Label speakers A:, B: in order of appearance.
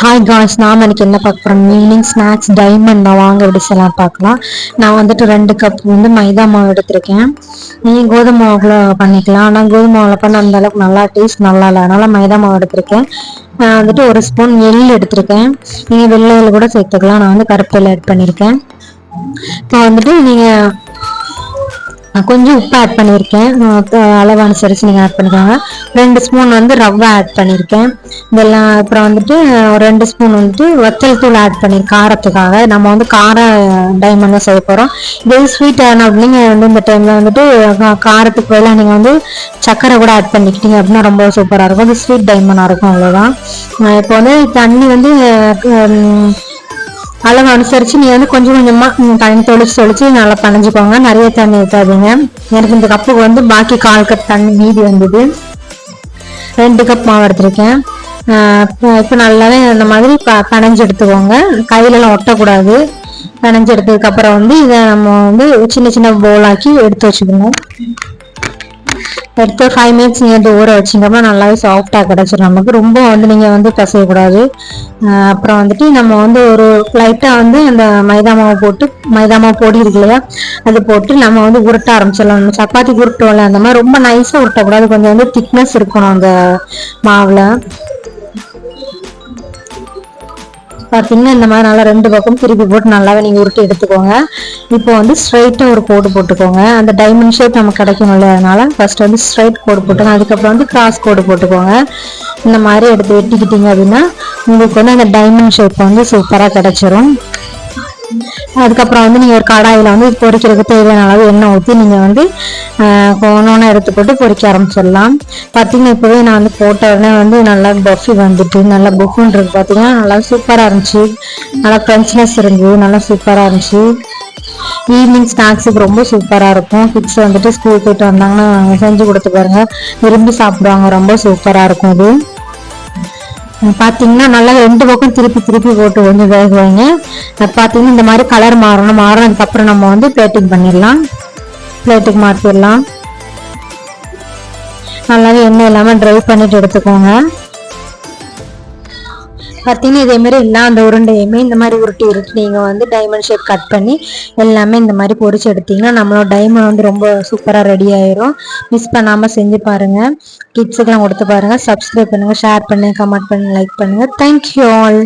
A: Hi guys நாம் எனக்கு என்ன பார்க்க போகிறோம் ஈவினிங் ஸ்நாக்ஸ் டைமண்ட் நான் வாங்க விடிச்சலாம் பார்க்கலாம். நான் வந்துட்டு ரெண்டு கப் வந்து மைதா மாவு எடுத்திருக்கேன். நீங்கள் கோதுமை மாவுல பண்ணிக்கலாம். ஆனால் கோதுமை மாவில் பண்ண அந்த அளவுக்கு நல்லா டேஸ்ட் நல்லா இல்லை. அதனால் மைதா மாவு எடுத்திருக்கேன். நான் வந்துட்டு ஒரு ஸ்பூன் எள் எடுத்திருக்கேன். நீங்கள் வெள்ளையில் கூட சேர்த்துக்கலாம். நான் வந்து கருப்பு எள் ஆட் பண்ணியிருக்கேன் இப்போ வந்துட்டு நீங்கள் கொஞ்சம் உப்பு ஆட் பண்ணியிருக்கேன். அளவு அனுசரித்து நீங்கள் ஆட் பண்ணிக்கோங்க. ரெண்டு ஸ்பூன் வந்து ரவை ஆட் பண்ணியிருக்கேன். இதெல்லாம் அப்புறம் வந்துட்டு ஒரு ரெண்டு ஸ்பூன் வந்துட்டு வத்தல் தூள் ஆட் பண்ணியிருக்கேன் காரத்துக்காக. நம்ம வந்து கார டைமண்ட் செய்ய போகிறோம் இதே ஸ்வீட் ஆனால் நீங்கள் வந்து இந்த டைமில் வந்துட்டு காரத்துக்கு பதிலாக நீங்கள் வந்து சக்கரை கூட ஆட் பண்ணிக்கிட்டீங்க அப்படின்னா ரொம்ப சூப்பராக இருக்கும். அது ஸ்வீட் டைமண்டாக இருக்கும் அவ்வளோதான் இப்போ வந்து தண்ணி வந்து அளவு அனுசரித்து நீ வந்து கொஞ்சம் கொஞ்சமாக தண்ணி தொளிச்சு தொளிச்சு நல்லா பனைஞ்சுக்கோங்க. நிறைய தண்ணி ஊற்றாதீங்க எனக்கு இந்த கப்புக்கு வந்து பாக்கி கால் கப் தண்ணி மீதி வந்தது. ரெண்டு கப் மாவு எடுத்திருக்கேன். ஆஹ் நல்லாவே இந்த மாதிரி ப- பனைஞ்சு எடுத்துக்கோங்க. கையிலலாம் ஒட்டக்கூடாது. பனைஞ்சு எடுத்ததுக்கு அப்புறம் வந்து இதை நம்ம வந்து சின்ன சின்ன போலாக்கி ஆக்கி எடுத்து வச்சுக்கணும். எடுத்து ஃபைவ் மினிட்ஸ் நீங்கள் வந்து ஊற வச்சிங்கன்னா நல்லாவே சாஃப்டாக கிடச்சிடும் நமக்கு ரொம்ப வந்து நீங்கள் வந்து பசையக்கூடாது ஆஹ் அப்புறம் வந்துட்டு நம்ம வந்து ஒரு லைட்டாக வந்து அந்த மைதா மாவு போட்டு மைதா மாவு பொடி இருக்கு இல்லையா அது போட்டு நம்ம வந்து உருட்ட ஆரம்பிச்சிடலாம். நம்ம சப்பாத்தி உருட்டோம்ல அந்த மாதிரி ரொம்ப நைஸாக உருட்டக்கூடாது. கொஞ்சம் வந்து திக்னஸ் இருக்கணும் அந்த மாவில். பார்த்தீங்கன்னா இந்த மாதிரி நல்லா ரெண்டு பக்கம் திருப்பி போட்டு நல்லாவே நீங்கள் உருட்டி எடுத்துக்கோங்க. இப்போ வந்து ஸ்ட்ரைட்டாக ஒரு கோடு போட்டுக்கோங்க. அந்த டைமண்ட் ஷேப் நமக்கு கிடைக்கணும் இல்லையா? அதனால ஃபர்ஸ்ட் வந்து ஸ்ட்ரைட் கோடு போட்டுங்க அதுக்கப்புறம் வந்து கிராஸ் கோடு போட்டுக்கோங்க. இந்த மாதிரி எடுத்து வெட்டிக்கிட்டீங்க அப்படின்னா உங்களுக்கு வந்து அந்த டைமண்ட் ஷேப் வந்து சூப்பராக கிடைச்சிரும். அதுக்கப்புறம் வந்து நீங்கள் ஒரு கடாயில் வந்து பொரிக்கிறதுக்கு தேவையான அளவு எண்ணெய் ஊற்றி நீங்கள் வந்து ஒன்று எடுத்து போட்டு பொரிக்க ஆரம்பிச்சிடலாம். பார்த்தீங்கன்னா இப்போவே நான் வந்து போட்ட உடனே வந்து நல்லா பஃபி வந்துட்டு நல்லா புஃபுன்றது பார்த்தீங்கன்னா நல்லா சூப்பராக இருந்துச்சு. நல்லா க்ரன்ச்னஸ் இருந்தது நல்லா சூப்பராக இருந்துச்சு. ஈவினிங் ஸ்நாக்ஸுக்கு ரொம்ப சூப்பராக இருக்கும். கிட்ஸ் வந்துட்டு ஸ்கூல் போயிட்டு வந்தாங்கன்னா செஞ்சு கொடுத்து பாருங்க. விரும்பி சாப்பிடுவாங்க ரொம்ப சூப்பராக இருக்கும் இது. பார்த்தீங்கன்னா நல்லா ரெண்டு பக்கம் திருப்பி திருப்பி போட்டு கொஞ்சம் வேக வைங்க அது பார்த்தீங்கன்னா இந்த மாதிரி கலர் மாறணும் மாறணும் அதுக்கப்புறம் நம்ம வந்து பிளேட்டிங் பண்ணிடலாம். பிளேட்டுக்கு மாற்றிடலாம் நல்லாவே எண்ணெய் இல்லாமல் ட்ரை பண்ணிட்டு எடுத்துக்கோங்க. பார்த்தீங்கன்னா இதே மாதிரி எல்லா அந்த உருண்டையுமே இந்த மாதிரி உருட்டி உருட்டி நீங்கள் வந்து டைமண்ட் ஷேப் கட் பண்ணி எல்லாமே இந்த மாதிரி பொரிச்சு எடுத்தீங்கன்னா நம்மளோட டைமண்ட் வந்து ரொம்ப சூப்பராக ரெடி ஆயிரும். மிஸ் பண்ணாமல் செஞ்சு பாருங்கள் கிட்ஸுக்கெல்லாம் கொடுத்து பாருங்கள் சப்ஸ்கிரைப் பண்ணுங்கள் ஷேர் பண்ணுங்கள் கமெண்ட் பண்ணுங்கள் லைக் பண்ணுங்கள் தேங்க்யூ ஆல்